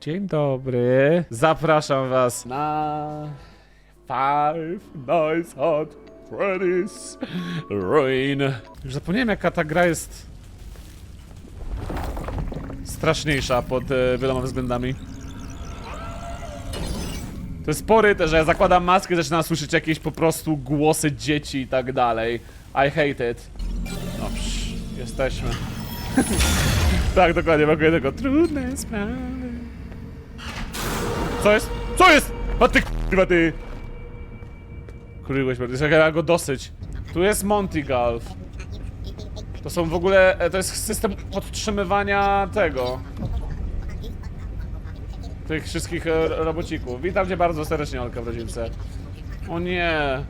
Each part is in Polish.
Dzień dobry. Zapraszam was na Five Nights at Freddy's Ruin. Już zapomniałem jaka ta gra jest straszniejsza pod e, wieloma względami. To jest spory też, że ja zakładam maskę, zaczynam słyszeć jakieś po prostu głosy dzieci i tak dalej. I hate it. No psz, jesteśmy. tak, dokładnie, brakuje tego. Trudne sprawy. Co jest? Co jest? A ty k***wa ty! Kryłeś bardzo, ja go dosyć. Tu jest Monty Golf. To są w ogóle, e, to jest system podtrzymywania tego. Tych wszystkich e, robocików. Witam cię bardzo serdecznie, Olka w rodzince. O nie.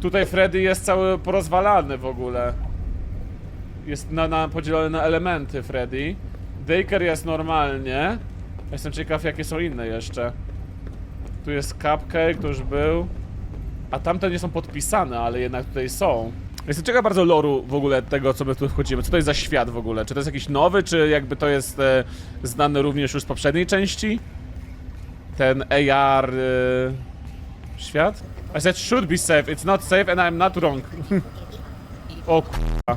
Tutaj Freddy jest cały porozwalany w ogóle. Jest na, na, podzielony na elementy Freddy. Daker jest normalnie. Jestem ciekaw jakie są inne jeszcze. Tu jest Cupcake, to już był. A tamte nie są podpisane, ale jednak tutaj są. Jestem ciekaw bardzo loru w ogóle tego, co my tu wchodzimy. Co to jest za świat w ogóle? Czy to jest jakiś nowy, czy jakby to jest e, znany również już z poprzedniej części? Ten AR... E, świat? I said should be safe, it's not safe and I'm not wrong. o k***a.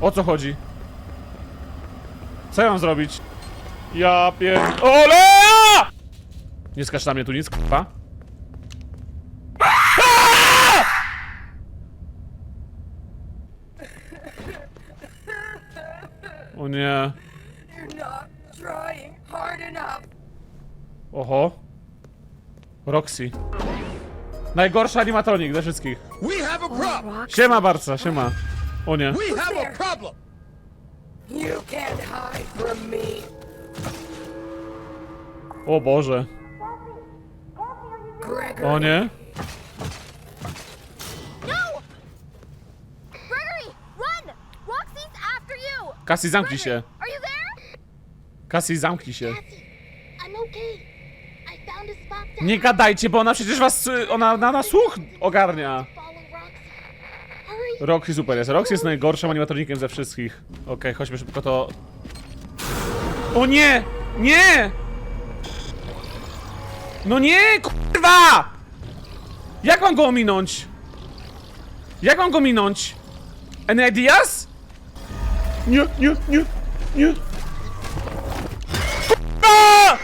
O co chodzi? Co ja mam zrobić? Ja pier... OLE! Nie skacz na mnie tu nic, k***a. O nie. Oho. Roxy. Najgorsza animatronik ze wszystkich. We have a problem. Siema Barca, siema. O nie. We have a problem. You can't hide from me. O Boże. Gregory. O nie. No! Cassie, zamknij się. Cassie, zamknij się. Okay. Nie gadajcie, bo ona przecież was... y, Ona na, na słuch ogarnia. Roxy. Super jest. Roxy jest najgorszym animatronikiem ze wszystkich. Okej, chodźmy szybko to... O nie! Nie! No nie, kurwa! Jak mam go ominąć? Jak mam go minąć? Any ideas? Nie, nie, nie, nie. Kurwa!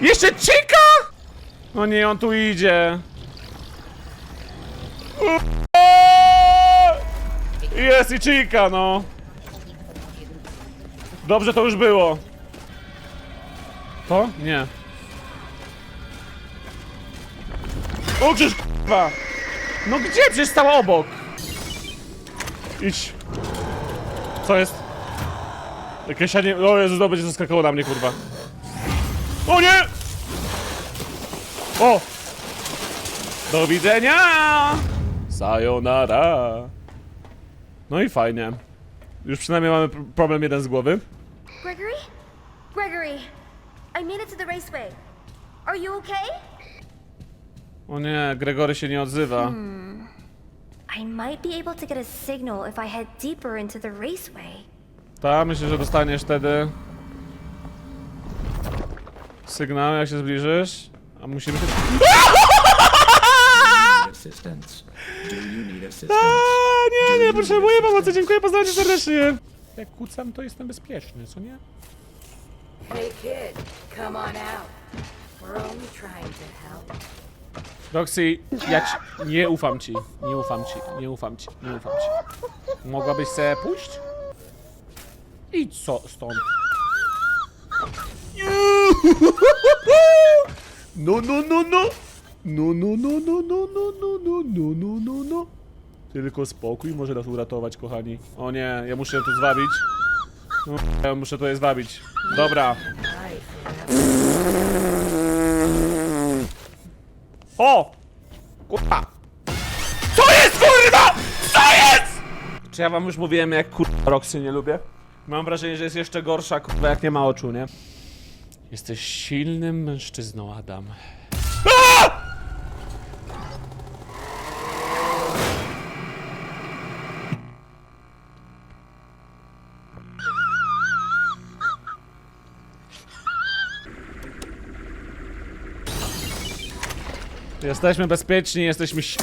Jeszcze cika? No nie, on tu idzie. Jest i Chica, no. Dobrze to już było. To? Nie. Przecież k***wa! No gdzie? Przecież stała obok. Idź. Co jest? Jakieś nie... O Jezu, znowu będzie zaskakowało na mnie, kurwa. O nie! O! Do widzenia! Sayonara! No i fajnie. Już przynajmniej mamy pr- problem jeden z głowy. Gregory? Gregory, I made it to the raceway. Are you okay? O nie, Gregory się nie odzywa. I might be able to get a signal if I head deeper into the raceway. Ta, myślę, że dostaniesz wtedy sygnał, jak się zbliżysz. A musimy się... assistance? Do you need assistance? A, nie, nie, potrzebuję pomocy, dziękuję, poznałem cię serdecznie. Jak kucam, to jestem bezpieczny, co nie? Hey kid, come on out. We're only trying to help. Roxy, ja ci... Nie ufam ci, nie ufam ci, nie ufam ci, nie ufam ci. Mogłabyś se pójść? Idź co stąd. No, no, no, no. No, no, no, no, no, no, no, no, no, no, no, no. Tylko spokój może nas uratować, kochani. O nie, ja muszę tu zwabić. No, ja muszę je zwabić. Dobra. O! Kurwa! Co jest kurwa? Co jest? Czy ja wam już mówiłem jak kurwa Roxy nie lubię? Mam wrażenie, że jest jeszcze gorsza kurwa jak nie ma oczu, nie? Jesteś silnym mężczyzną, Adam. Jesteśmy bezpieczni, jesteśmy... ś-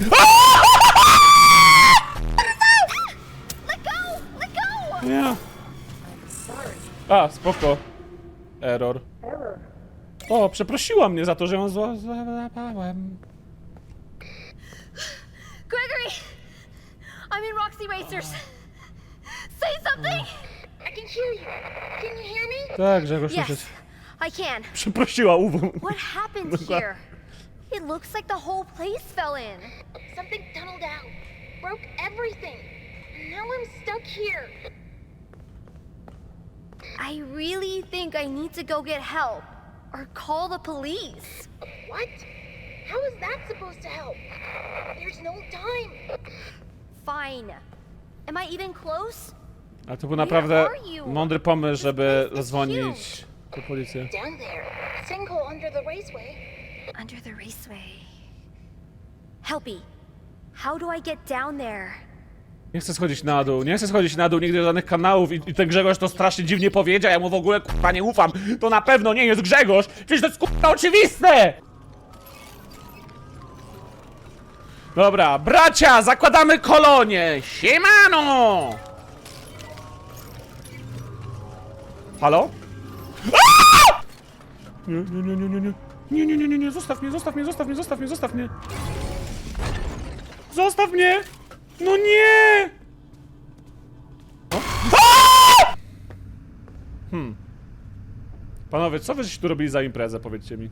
Let go! Let go! Nie. A, spoko. Error. O, przeprosiła mnie za to, że ją zła- złapałem. Gregory! I'm in Roxy Racers. Say something! I can hear you. Can you hear me? Tak, Grzegorz, słyszeć. Yes, I can. Przeprosiła, uwą. What happened here? It looks like the whole place fell in. Something tunneled out, broke everything. Now I'm stuck here. I really think I need to go get help or call the police. What? How is that supposed to help? There's no time. Fine. Am I even close? Ale to był naprawdę are you? mądry pomysł, żeby place is zadzwonić po policję. Down there, sinkhole under the raceway. Under the raceway. Helpy, how do I get down there? Nie chcę schodzić na dół, nie chcę schodzić na dół nigdy do żadnych kanałów i, i ten Grzegorz to strasznie dziwnie powiedział, ja mu w ogóle kurwa nie ufam. To na pewno nie jest Grzegorz, przecież to jest kurwa oczywiste! Dobra, bracia, zakładamy kolonię! Siemano! Halo? Nie, nie, nie, nie, nie, nie. Nie, nie, nie, nie, zostaw mnie, zostaw mnie, zostaw mnie, zostaw mnie, zostaw mnie. Zostaw mnie! No nie! Hmm. Panowie, co wyście tu robili za imprezę, powiedzcie mi?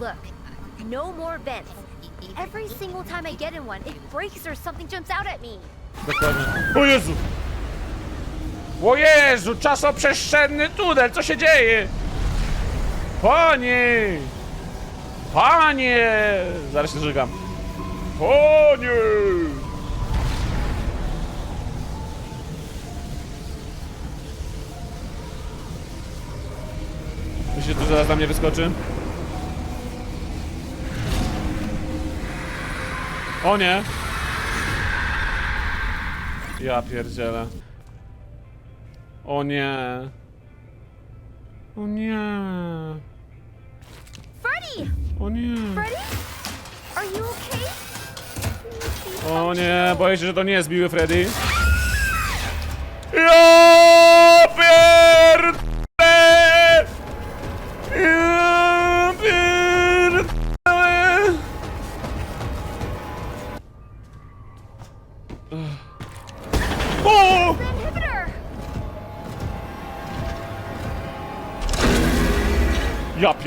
Look, no more vents. Every single time I get in one, it breaks or something jumps out at me. Dokładnie. O Jezu! O Jezu, czasoprzestrzenny tunel, co się dzieje? Panie! Panie! Zaraz się żygam. Panie! Myślicie, że zaraz na mnie wyskoczy? O nie! Ja pierdzielę. O nie. O nie. Freddy! O nie. Freddy? Are you okay? O nie, boję się, że to nie jest miły Freddy. Ja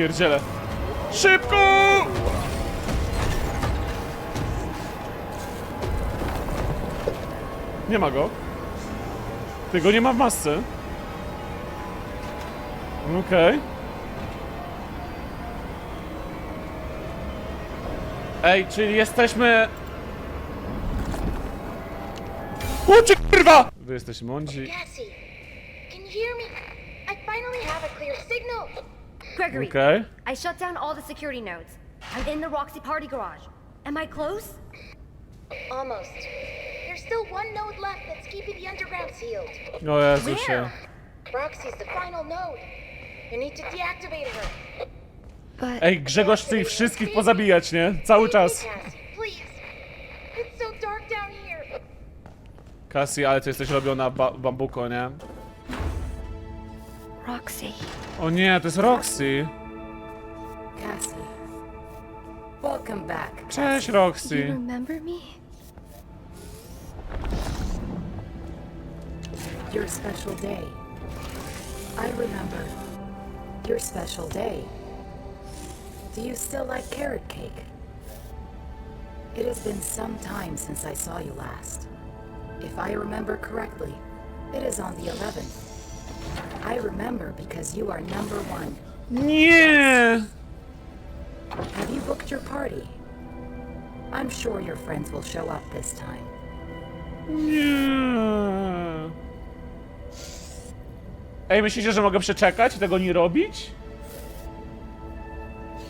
Ja pierdzielę. Szybko! Nie ma go. Tego nie ma w masce. Okej. Ej, czyli jesteśmy... Cię kurwa! Wy jesteście mądrzy. Can you hear me? I finally have a clear signal. Gregory, Okej. I shut down all the security nodes. I'm in the Roxy party garage. Am I close? Almost. There's still one node left that's keeping the underground sealed. Oh, o Jezusie. Where? Roxy's the final node. You need to deactivate her. But Ej, Grzegorz chce ich wszystkich pozabijać, nie? Cały czas. Cassie, please. It's so dark down here. Cassie, ale ty jesteś robiona ba bambuko, nie? Roxy. O nie, to jest Roxy. Cassie. Welcome back. Cześć, You Roxy. remember me? Your special day. I remember. Your special day. Do you still like carrot cake? It has been some time since I saw you last. If I remember correctly, it is on the 11th. I remember because you are number one. Nie! Have you booked your party? I'm sure your friends will show up this time. Nie! Ej, myślicie, że mogę przeczekać i tego nie robić?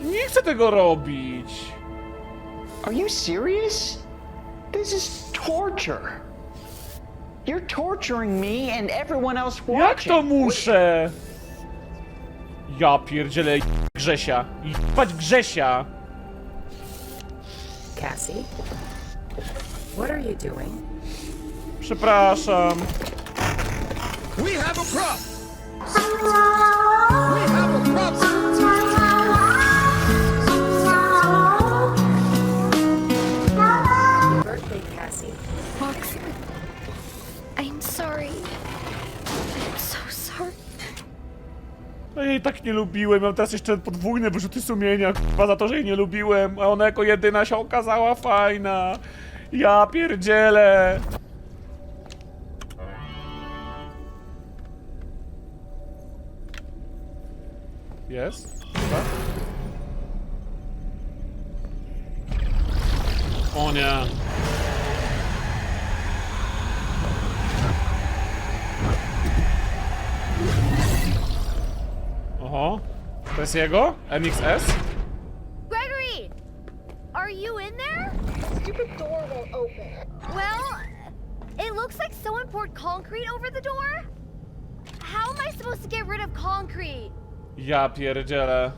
Nie chcę tego robić. Are you serious? This is torture. You're torturing me and everyone else Jak to watching. muszę? Ja pierdzielę Grzesia. Jebać Grzesia. Cassie? What are you doing? Przepraszam. We have a problem. Jej tak nie lubiłem, mam teraz jeszcze podwójne wyrzuty sumienia, k***a, za to, że jej nie lubiłem, a ona jako jedyna się okazała fajna. Ja pierdzielę. Jest? Chyba? O nie. Oho. To jest jego? MXS? Gregory! Are you in there? The stupid door won't open. Well, it looks like someone poured concrete over the door. How am I supposed to get rid of concrete? Ja pierdzielę.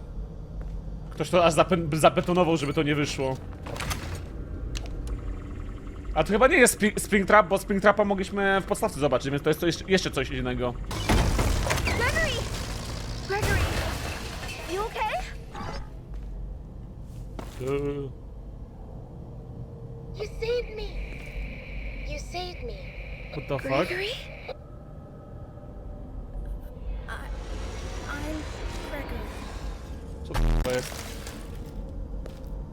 Ktoś to aż zape- zabetonował, żeby to nie wyszło. A to chyba nie jest spri- Springtrap, bo Springtrapa mogliśmy w podstawce zobaczyć, więc to jest to jeszcze, jeszcze coś innego. You saved me. You saved me. What the fuck? Gregory? I, I'm Gregory. Co to jest?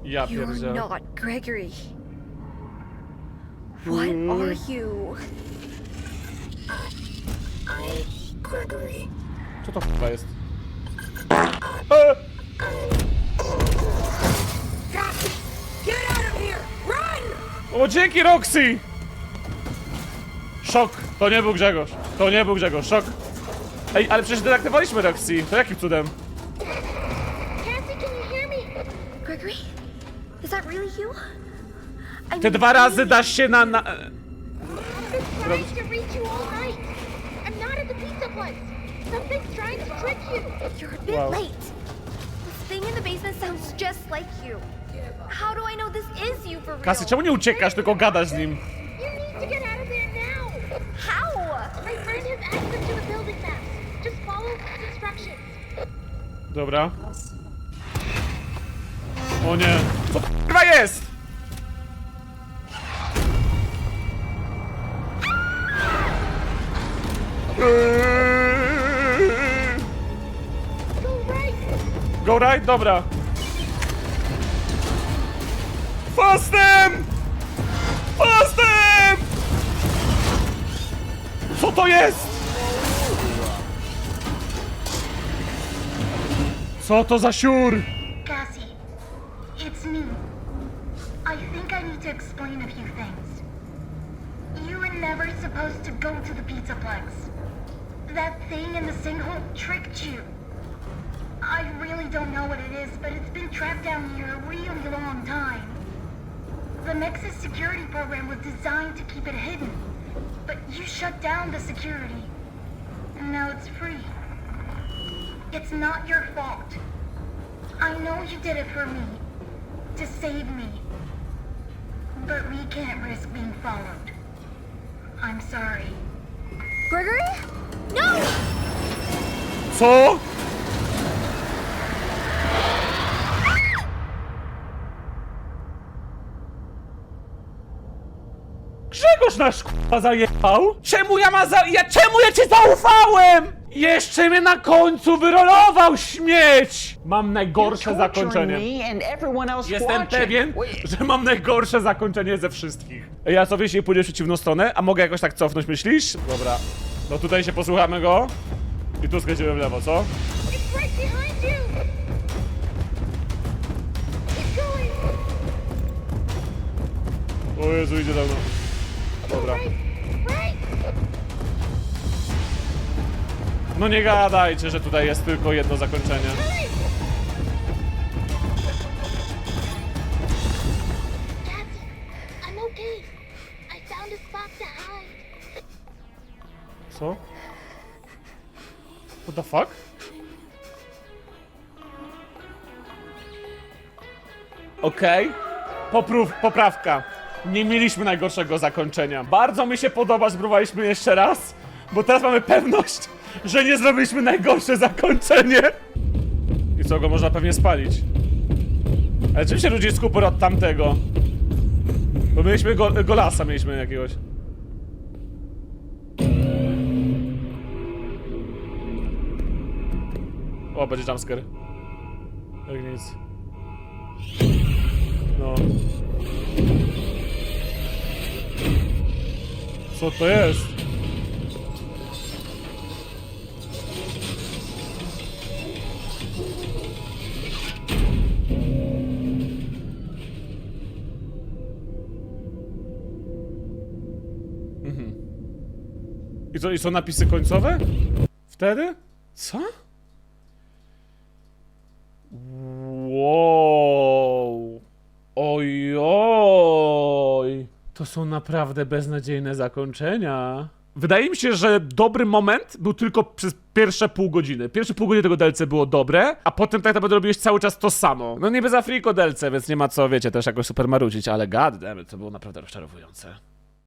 Ja You're pierdzielę. not Gregory. What are you? I, I Gregory. Co to chyba jest? O, dzięki Roxy! Szok! To nie był Grzegorz. To nie był Grzegorz. Szok. Ej, ale przecież deaktywowaliśmy Roxy. To jakim cudem? Te dwa razy dasz się na... na... Wow. thing in the basement sounds just like you. How do I know this is you for real? Kasy, czemu nie uciekasz, tylko gadasz z nim? You need to get out of there now. How? My friend has access to the building maps. Just follow his instructions. Dobra. O nie. Co to chyba jest? Go right. Go right? them! Fastem! them! Co to jest? Co to za siur? Cassie, it's me. I think I need to explain a few things. You were never supposed to go to the Pizzaplex. That thing in the sinkhole tricked you. I really don't know what it is, but it's been trapped down here a really long time. The Nexus security program was designed to keep it hidden, but you shut down the security. And now it's free. It's not your fault. I know you did it for me. To save me. But we can't risk being followed. I'm sorry. Gregory? No! Co? Grzegorz nasz k***a zajebał? Czemu ja ma za... Ja, czemu ja ci zaufałem? Jeszcze mnie na końcu wyrolował śmieć! Mam najgorsze zakończenie. Jestem pewien, że mam najgorsze zakończenie ze wszystkich. Ej, Ja co jeśli pójdziesz w przeciwną stronę, a mogę jakoś tak cofnąć, myślisz? Dobra. No tutaj się posłuchamy go. I tu skręcimy w lewo, co? O Jezu, idzie mną. Dobra. No nie gadajcie, że tutaj jest tylko jedno zakończenie. Co? What the fuck? Okej. Okay. Poprów, poprawka. Nie mieliśmy najgorszego zakończenia. Bardzo mi się podoba, spróbowaliśmy jeszcze raz, bo teraz mamy pewność, że nie zrobiliśmy najgorsze zakończenie. I co, go można pewnie spalić. Ale czym się różni skuper od tamtego? Bo mieliśmy go, golasa, mieliśmy jakiegoś. O, będzie jumpscare. Jak nic. No. Co to jest? Mhm. I co, i są napisy końcowe? Wtedy? Co? Wow. Ojoj. To są naprawdę beznadziejne zakończenia. Wydaje mi się, że dobry moment był tylko przez pierwsze pół godziny. Pierwsze pół godziny tego DLC było dobre, a potem tak naprawdę robiłeś cały czas to samo. No niby za friko DLC, więc nie ma co, wiecie, też jakoś super marudzić, ale god damn to było naprawdę rozczarowujące.